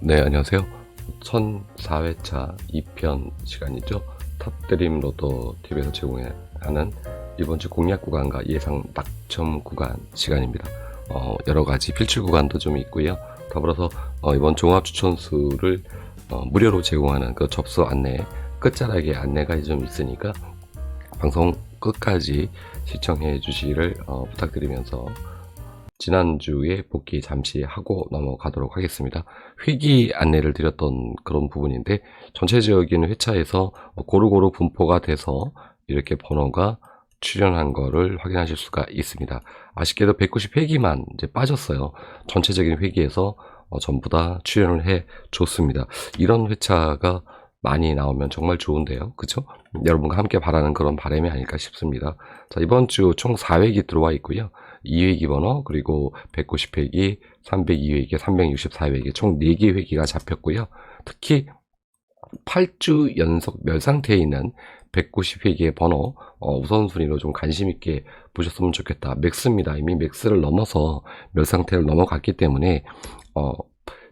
네, 안녕하세요. 1004회차 2편 시간이죠. 탑드림 로또 TV에서 제공하는 이번 주 공략 구간과 예상 낙점 구간 시간입니다. 어, 여러 가지 필출 구간도 좀 있고요. 더불어서 어, 이번 종합 추천수를 어, 무료로 제공하는 그 접수 안내, 끝자락에 안내가 좀 있으니까 방송 끝까지 시청해 주시기를 어, 부탁드리면서 지난주에 복귀 잠시 하고 넘어가도록 하겠습니다. 회기 안내를 드렸던 그런 부분인데 전체적인 회차에서 고루고루 분포가 돼서 이렇게 번호가 출연한 거를 확인하실 수가 있습니다. 아쉽게도 190회기만 이제 빠졌어요. 전체적인 회기에서 어, 전부 다 출연을 해 줬습니다. 이런 회차가 많이 나오면 정말 좋은데요. 그쵸? 여러분과 함께 바라는 그런 바람이 아닐까 싶습니다. 자, 이번 주 총 4회기 들어와 있고요. 2회기 번호, 그리고 190회기, 302회기, 364회기, 총 4개 회기가 잡혔고요. 특히 8주 연속 멸 상태에 있는 190회기의 번호, 어, 우선순위로 좀 관심 있게 보셨으면 좋겠다. 맥스입니다. 이미 맥스를 넘어서 멸 상태를 넘어갔기 때문에, 어,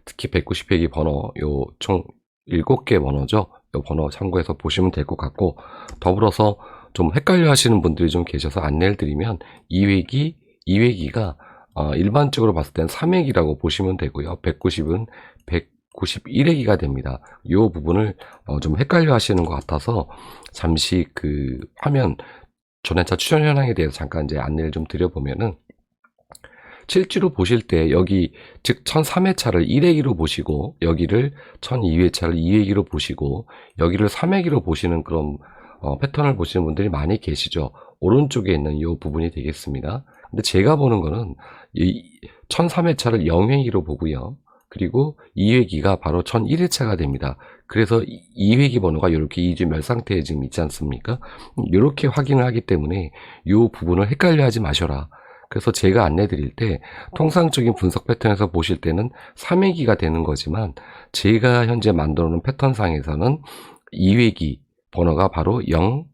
특히 190회기 번호, 요 총 7개 번호죠. 요 번호 참고해서 보시면 될 것 같고, 더불어서 좀 헷갈려 하시는 분들이 좀 계셔서 안내를 드리면, 2회기, 2회기가 어, 일반적으로 봤을 땐 3회기라고 보시면 되고요. 190은 191회기가 됩니다. 이 부분을 어, 좀 헷갈려 하시는 것 같아서 잠시 그 화면 전회차 출연 현황에 대해서 잠깐 이제 안내를 좀 드려보면은 실제로 보실 때 여기 즉 1003회차를 1회기로 보시고 여기를 1002회차를 2회기로 보시고 여기를 3회기로 보시는 그런 어, 패턴을 보시는 분들이 많이 계시죠. 오른쪽에 있는 이 부분이 되겠습니다. 근데 제가 보는 거는 이 1003회차를 0회기로 보고요. 그리고 2회기가 바로 1001회차가 됩니다. 그래서 2회기 번호가 이렇게 2주 멸 상태에 지금 있지 않습니까? 이렇게 확인을 하기 때문에 이 부분을 헷갈려 하지 마셔라. 그래서 제가 안내 드릴 때 통상적인 분석 패턴에서 보실 때는 3회기가 되는 거지만 제가 현재 만들어 놓은 패턴상에서는 2회기 번호가 바로 0,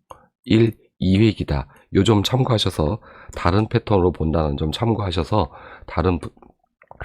1, 2회기다. 요점 참고하셔서 다른 패턴으로 본다는 점 참고하셔서 다른 부-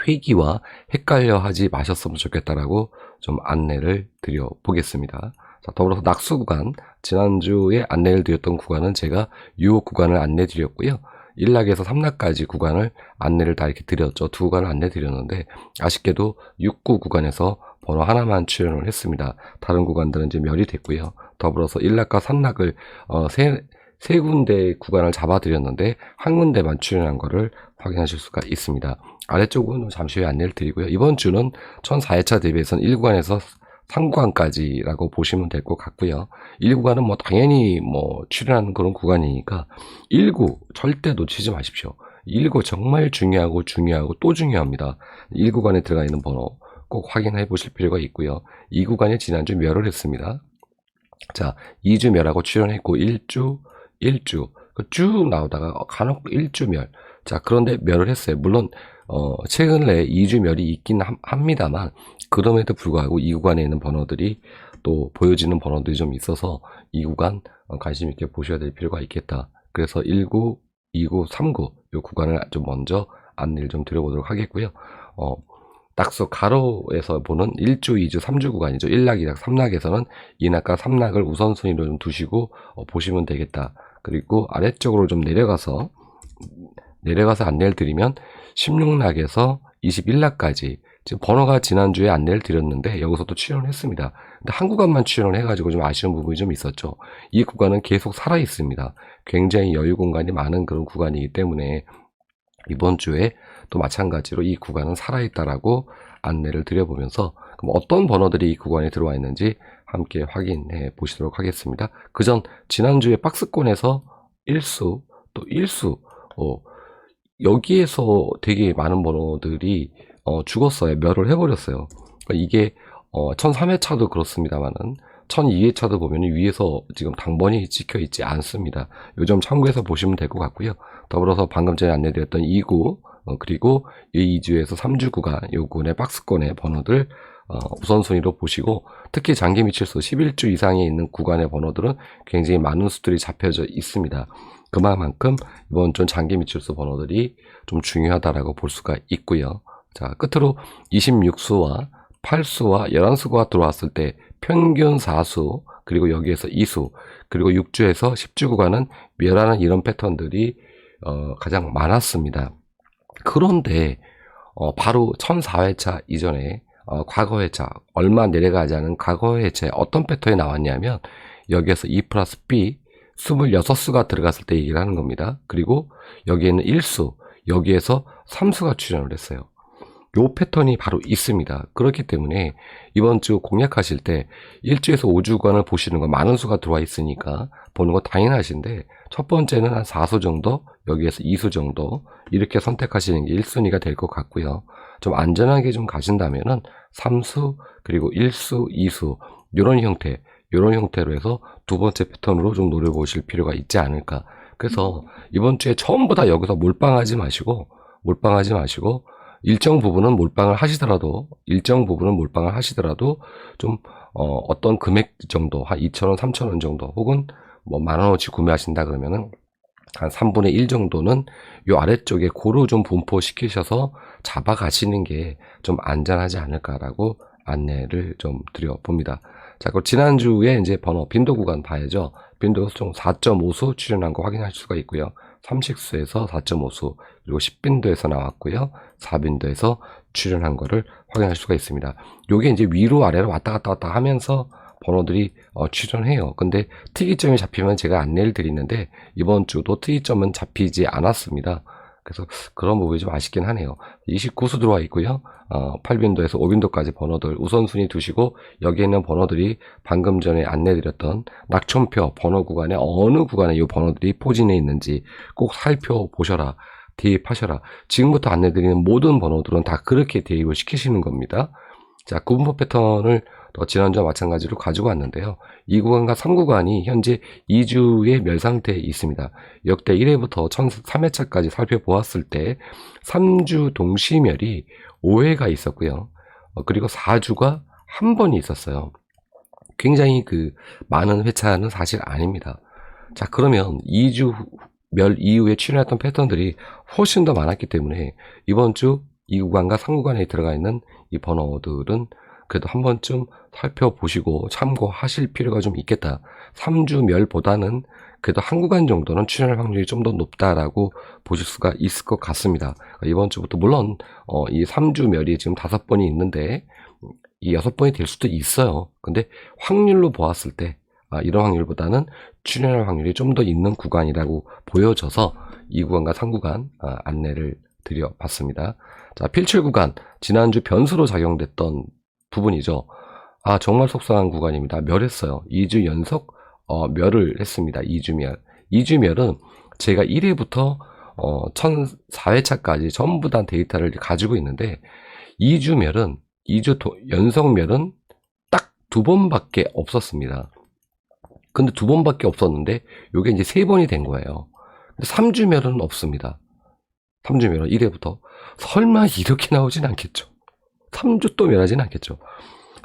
회기와 헷갈려 하지 마셨으면 좋겠다라고 좀 안내를 드려 보겠습니다. 자, 더불어서 낙수 구간, 지난주에 안내를 드렸던 구간은 제가 6 구간을 안내 드렸고요. 1낙에서 3낙까지 구간을 안내를 다 이렇게 드렸죠. 두 구간을 안내 드렸는데, 아쉽게도 6구 구간에서 번호 하나만 출연을 했습니다. 다른 구간들은 이제 멸이 됐고요. 더불어서 1낙과 3낙을, 어, 세, 세 군데 구간을 잡아드렸는데, 한 군데만 출연한 거를 확인하실 수가 있습니다. 아래쪽은 잠시 후에 안내를 드리고요. 이번 주는 1004회차 대비해서는 1구간에서 3구간까지라고 보시면 될 것 같고요. 1구간은 뭐 당연히 뭐 출연하는 그런 구간이니까 1구 절대 놓치지 마십시오. 1구 정말 중요하고 중요하고 또 중요합니다. 1구간에 들어가 있는 번호 꼭 확인해 보실 필요가 있고요. 2구간에 지난주 멸을 했습니다. 자, 2주 멸하고 출연했고 1주, 1주 그쭉 나오다가 간혹 1주 멸. 자, 그런데 멸을 했어요. 물론 어, 최근 내에 2주 멸이 있긴 함- 합니다만 그럼에도 불구하고 이 구간에 있는 번호들이 또 보여지는 번호들이 좀 있어서 이 구간 어, 관심 있게 보셔야 될 필요가 있겠다. 그래서 19, 29, 39 이 구간을 좀 먼저 안내를 좀 드려보도록 하겠고요. 어, 낙수 가로에서 보는 1주, 2주, 3주 구간이죠. 1낙, 2낙, 3낙에서는 2낙과 3낙을 우선순위로 좀 두시고 어, 보시면 되겠다. 그리고 아래쪽으로 좀 내려가서 내려가서 안내를 드리면 16낙에서 21낙까지 지금 번호가 지난주에 안내를 드렸는데 여기서도 출연을 했습니다. 근데 한 구간만 출연을 해가지고 좀 아쉬운 부분이 좀 있었죠. 이 구간은 계속 살아 있습니다. 굉장히 여유 공간이 많은 그런 구간이기 때문에 이번 주에 또 마찬가지로 이 구간은 살아있다라고 안내를 드려보면서 그럼 어떤 번호들이 이 구간에 들어와 있는지 함께 확인해 보시도록 하겠습니다. 그 전 지난주에 박스권에서 1수 또 1수 어, 여기에서 되게 많은 번호들이 어, 죽었어요. 멸을 해버렸어요. 그러니까 이게 어, 1003회차도 그렇습니다만은 1002회차도 보면 위에서 지금 당번이 찍혀 있지 않습니다. 요점 참고해서 보시면 될 것 같고요. 더불어서 방금 전에 안내드렸던 2구 어, 그리고 이 2주에서 3주 구간 요군의 박스권의 번호들 어, 우선순위로 보시고 특히 장기 미칠수 11주 이상에 있는 구간의 번호들은 굉장히 많은 수들이 잡혀져 있습니다. 그만큼 이번 주 장기 미칠수 번호들이 좀 중요하다라고 볼 수가 있고요. 자, 끝으로 26수와 8수와 11수가 들어왔을 때 평균 4수, 그리고 여기에서 2수, 그리고 6주에서 10주 구간은 멸하는 이런 패턴들이 어, 가장 많았습니다. 그런데 어, 바로 1004회차 이전에 어, 과거 회차 얼마 내려가지 않은 과거 회차에 어떤 패턴이 나왔냐면 여기에서 2 플러스 B 26수가 들어갔을 때 얘기를 하는 겁니다. 그리고 여기에는 1수 여기에서 3수가 출연을 했어요. 요 패턴이 바로 있습니다. 그렇기 때문에 이번 주 공략하실 때 1주에서 5주간을 보시는 거 많은 수가 들어와 있으니까 보는 거 당연하신데 첫 번째는 한 4수 정도 여기에서 2수 정도 이렇게 선택하시는 게 1순위가 될 것 같고요. 좀 안전하게 좀 가신다면은 3수 그리고 1수, 2수 이런 형태 이런 형태로 해서 두 번째 패턴으로 좀 노려보실 필요가 있지 않을까. 그래서 이번 주에 전부 다 여기서 몰빵하지 마시고 몰빵하지 마시고 일정 부분은 몰빵을 하시더라도 일정 부분은 몰빵을 하시더라도 좀 어, 떤 금액 정도 한 2,000원, 3,000원 정도 혹은 뭐 만 원어치 구매하신다 그러면은 한 3분의 1 정도는 요 아래쪽에 고루 좀 분포시키셔서 잡아 가시는 게 좀 안전하지 않을까라고 안내를 좀 드려 봅니다. 자, 그럼 지난주에 이제 번호 빈도 구간 봐야죠. 빈도 총 4.5수 출연한 거 확인할 수가 있고요. 30수에서 4.5수, 그리고 10빈도에서 나왔고요. 4빈도에서 출연한 거를 확인할 수가 있습니다. 요게 이제 위로 아래로 왔다 갔다 왔다 하면서 번호들이 어, 출연해요. 근데 특이점이 잡히면 제가 안내를 드리는데 이번 주도 특이점은 잡히지 않았습니다. 그래서 그런 부분이 좀 아쉽긴 하네요. 29수 들어와 있고요. 어, 8빈도에서 5빈도까지 번호들 우선순위 두시고 여기에 있는 번호들이 방금 전에 안내드렸던 낙천표 번호 구간에 어느 구간에 이 번호들이 포진해 있는지 꼭 살펴보셔라. 대입하셔라. 지금부터 안내드리는 모든 번호들은 다 그렇게 대입을 시키시는 겁니다. 자, 구분법 패턴을 또 지난주와 마찬가지로 가지고 왔는데요. 2구간과 3구간이 현재 2주의 멸 상태에 있습니다. 역대 1회부터 1003회차까지 살펴보았을 때 3주 동시멸이 5회가 있었고요. 어, 그리고 4주가 한 번이 있었어요. 굉장히 그 많은 회차는 사실 아닙니다. 자, 그러면 2주 멸 이후에 출연했던 패턴들이 훨씬 더 많았기 때문에 이번 주 2구간과 3구간에 들어가 있는 이 번호들은 그래도 한 번쯤 살펴보시고 참고하실 필요가 좀 있겠다. 3주 멸보다는 그래도 한 구간 정도는 출연할 확률이 좀 더 높다라고 보실 수가 있을 것 같습니다. 이번 주부터 물론 어, 이 3주 멸이 지금 다섯 번이 있는데 이 여섯 번이 될 수도 있어요. 근데 확률로 보았을 때 아, 이런 확률보다는 출연할 확률이 좀 더 있는 구간이라고 보여져서 이 구간과 3구간 아, 안내를 드려봤습니다. 자, 필출 구간 지난주 변수로 작용됐던 부분이죠. 아, 정말 속상한 구간입니다. 멸했어요. 2주 연속 어, 멸을 했습니다. 2주 멸. 2주 멸은 제가 1회부터 어, 1004회차까지 전부 다 데이터를 가지고 있는데 2주 멸은 2주 도, 연속 멸은 딱 두 번밖에 없었습니다. 근데 두 번밖에 없었는데 이게 이제 세 번이 된 거예요. 3주 멸은 없습니다. 3주 멸은 1회부터 설마 이렇게 나오진 않겠죠. 3주 또 멸하진 않겠죠.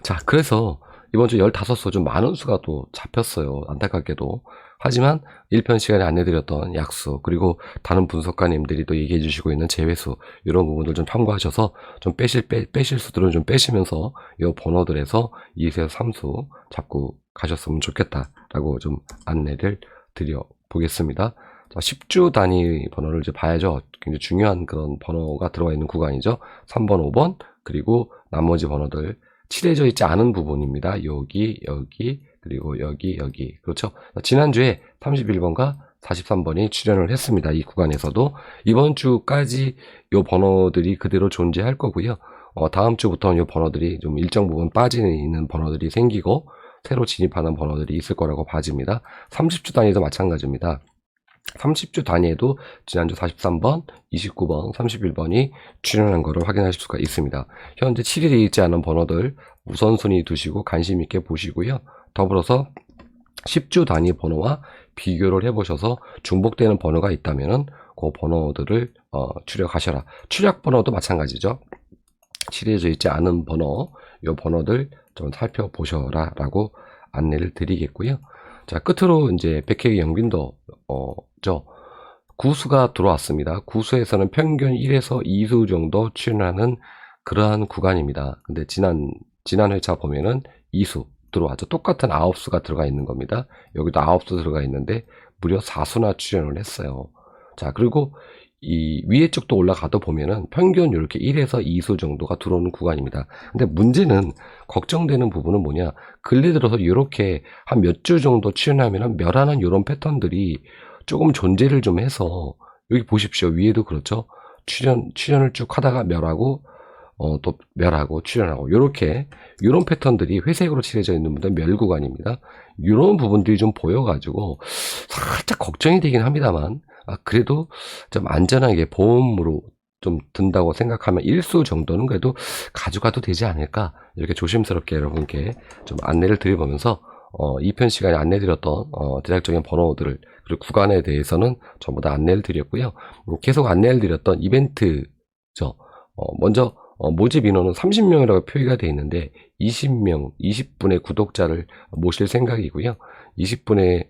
자, 그래서 이번 주 15수 좀 많은 수가 또 잡혔어요. 안타깝게도. 하지만 1편 시간에 안내드렸던 약수, 그리고 다른 분석가님들이 또 얘기해 주시고 있는 제외수, 이런 부분들 좀 참고하셔서 좀 빼실, 빼, 빼실 수들은 좀 빼시면서 이 번호들에서 2세 3수 잡고 가셨으면 좋겠다라고 좀 안내를 드려 보겠습니다. 자, 10주 단위 번호를 이제 봐야죠. 굉장히 중요한 그런 번호가 들어가 있는 구간이죠. 3번, 5번, 그리고 나머지 번호들 칠해져 있지 않은 부분입니다. 여기, 여기, 그리고 여기, 여기. 그렇죠? 지난주에 31번과 43번이 출연을 했습니다. 이 구간에서도. 이번 주까지 이 번호들이 그대로 존재할 거고요. 어, 다음 주부터는 이 번호들이 좀 일정 부분 빠지는 번호들이 생기고, 새로 진입하는 번호들이 있을 거라고 봐집니다. 30주 단위도 마찬가지입니다. 30주 단위에도 지난주 43번, 29번, 31번이 출연한 것을 확인하실 수가 있습니다. 현재 7일에 있지 않은 번호들 우선순위 두시고 관심 있게 보시고요. 더불어서 10주 단위 번호와 비교를 해보셔서 중복되는 번호가 있다면 그 번호들을 어, 추력하셔라. 추력 번호도 마찬가지죠. 칠해져 있지 않은 번호, 이 번호들 좀 살펴보셔라 라고 안내를 드리겠고요. 자, 끝으로 이제 백회의 영빈도, 어, 죠. 구수가 들어왔습니다. 구수에서는 평균 1에서 2수 정도 출연하는 그러한 구간입니다. 근데 지난 지난 회차 보면은 이수 들어왔죠. 똑같은 아홉 수가 들어가 있는 겁니다. 여기도 아홉 수 들어가 있는데 무려 4수나 출연을 했어요. 자, 그리고 이 위에 쪽도 올라가도 보면은 평균 이렇게 1에서 2수 정도가 들어오는 구간입니다. 근데 문제는 걱정되는 부분은 뭐냐? 근래 들어서 이렇게 한 몇 주 정도 출연하면은 멸하는 이런 패턴들이 조금 존재를 좀 해서 여기 보십시오. 위에도 그렇죠. 출연 출연을 쭉 하다가 멸하고 어, 또 멸하고 출연하고 요렇게 요런 패턴들이 회색으로 칠해져 있는 분들 멸 구간입니다. 요런 부분들이 좀 보여가지고 살짝 걱정이 되긴 합니다만 아, 그래도 좀 안전하게 보험으로 좀 든다고 생각하면 일수 정도는 그래도 가져가도 되지 않을까 이렇게 조심스럽게 여러분께 좀 안내를 드려보면서 어, 2편 시간에 안내드렸던 어, 대략적인 번호들을 그리고 구간에 대해서는 전부 다 안내를 드렸고요. 음, 계속 안내를 드렸던 이벤트죠. 어, 먼저 어, 모집 인원은 30명이라고 표기가 되어 있는데 20명, 20분의 구독자를 모실 생각이고요. 20분의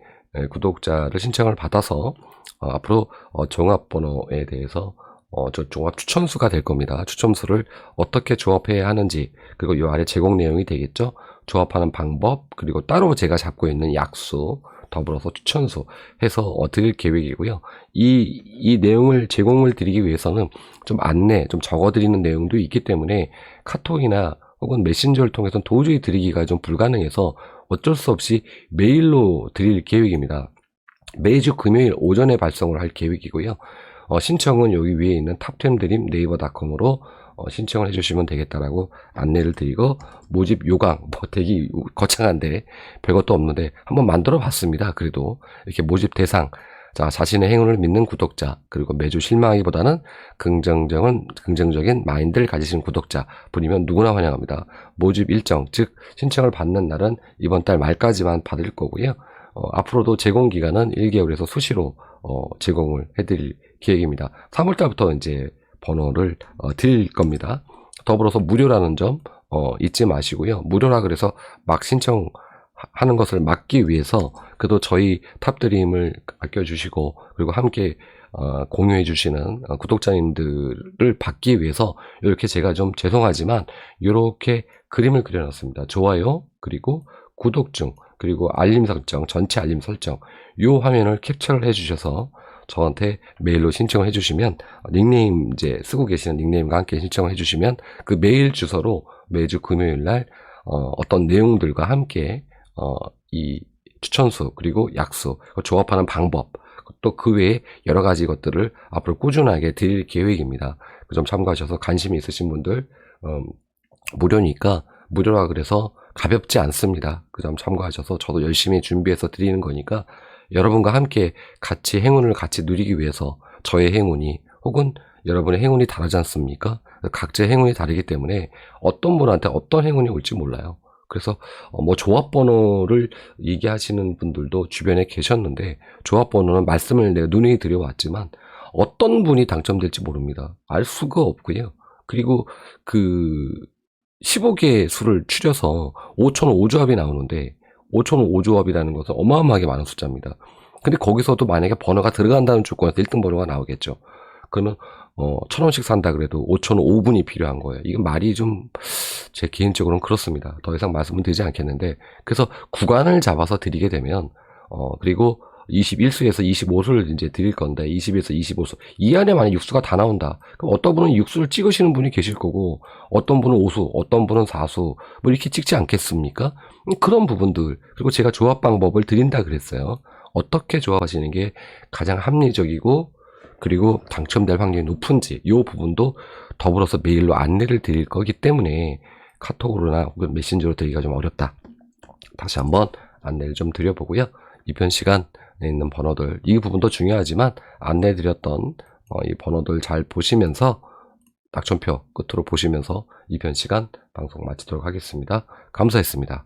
구독자를 신청을 받아서 어, 앞으로 어, 종합번호에 대해서 어, 저 종합 추천수가 될 겁니다. 추첨수를 어떻게 조합해야 하는지 그리고 이 아래 제공 내용이 되겠죠. 조합하는 방법 그리고 따로 제가 잡고 있는 약수 더불어서 추천수 해서 어, 드릴 계획이고요. 이, 이 내용을 제공을 드리기 위해서는 좀 안내, 좀 적어드리는 내용도 있기 때문에 카톡이나 혹은 메신저를 통해서 도저히 드리기가 좀 불가능해서 어쩔 수 없이 메일로 드릴 계획입니다. 매주 금요일 오전에 발송을 할 계획이고요. 어, 신청은 여기 위에 있는 탑10 드림 네이버닷컴으로 어, 신청을 해주시면 되겠다라고 안내를 드리고 모집 요강 뭐 되게 거창한데 별것도 없는데 한번 만들어 봤습니다. 그래도 이렇게 모집 대상 자 자신의 행운을 믿는 구독자 그리고 매주 실망하기보다는 긍정적인 긍정적인 마인드를 가지신 구독자 분이면 누구나 환영합니다. 모집 일정 즉 신청을 받는 날은 이번 달 말까지만 받을 거고요. 어, 앞으로도 제공 기간은 1개월에서 수시로 어, 제공을 해드릴 계획입니다. 3월달부터 이제 번호를 어, 드릴 겁니다. 더불어서 무료라는 점 어, 잊지 마시고요. 무료라 그래서 막 신청하는 것을 막기 위해서 그래도 저희 탑드림을 아껴주시고 그리고 함께 어, 공유해 주시는 어, 구독자님들을 받기 위해서 이렇게 제가 좀 죄송하지만 이렇게 그림을 그려놨습니다. 좋아요 그리고 구독 중 그리고 알림 설정 전체 알림 설정 이 화면을 캡처를 해 주셔서 저한테 메일로 신청을 해주시면 닉네임 이제 쓰고 계시는 닉네임과 함께 신청을 해주시면 그 메일 주소로 매주 금요일 날 어, 떤 내용들과 함께 어, 이 추천수 그리고 약수 조합하는 방법 또 그 외에 여러 가지 것들을 앞으로 꾸준하게 드릴 계획입니다. 그 점 참고하셔서 관심이 있으신 분들 음, 무료니까 무료라 그래서 가볍지 않습니다. 그 점 참고하셔서 저도 열심히 준비해서 드리는 거니까 여러분과 함께 같이 행운을 같이 누리기 위해서 저의 행운이 혹은 여러분의 행운이 다르지 않습니까? 각자의 행운이 다르기 때문에 어떤 분한테 어떤 행운이 올지 몰라요. 그래서 어, 뭐 조합 번호를 얘기하시는 분들도 주변에 계셨는데 조합 번호는 말씀을 내가 눈에 들여왔지만 어떤 분이 당첨될지 모릅니다. 알 수가 없고요. 그리고 그 15개의 수를 추려서 5천 5조합이 나오는데 5천 5조합이라는 것은 어마어마하게 많은 숫자입니다. 근데 거기서도 만약에 번호가 들어간다는 조건에서 1등 번호가 나오겠죠. 그러면 어, 천 원씩 산다 그래도 5천 5분이 필요한 거예요. 이건 말이 좀 제 개인적으로는 그렇습니다. 더 이상 말씀은 드리지 않겠는데 그래서 구간을 잡아서 드리게 되면 어, 그리고 21수에서 25수를 이제 드릴 건데 20에서 25수 이 안에 만약 육수가 다 나온다. 그럼 어떤 분은 육수를 찍으시는 분이 계실 거고 어떤 분은 5수, 어떤 분은 4수 뭐 이렇게 찍지 않겠습니까? 그런 부분들 그리고 제가 조합 방법을 드린다 그랬어요. 어떻게 조합하시는 게 가장 합리적이고 그리고 당첨될 확률이 높은지 이 부분도 더불어서 메일로 안내를 드릴 거기 때문에 카톡으로나 혹은 메신저로 드리기가 좀 어렵다. 다시 한번 안내를 좀 드려보고요. 이편 시간에 있는 번호들 이 부분도 중요하지만 안내 드렸던 어, 이 번호들 잘 보시면서 낙천표 끝으로 보시면서 이편 시간 방송 마치도록 하겠습니다. 감사했습니다.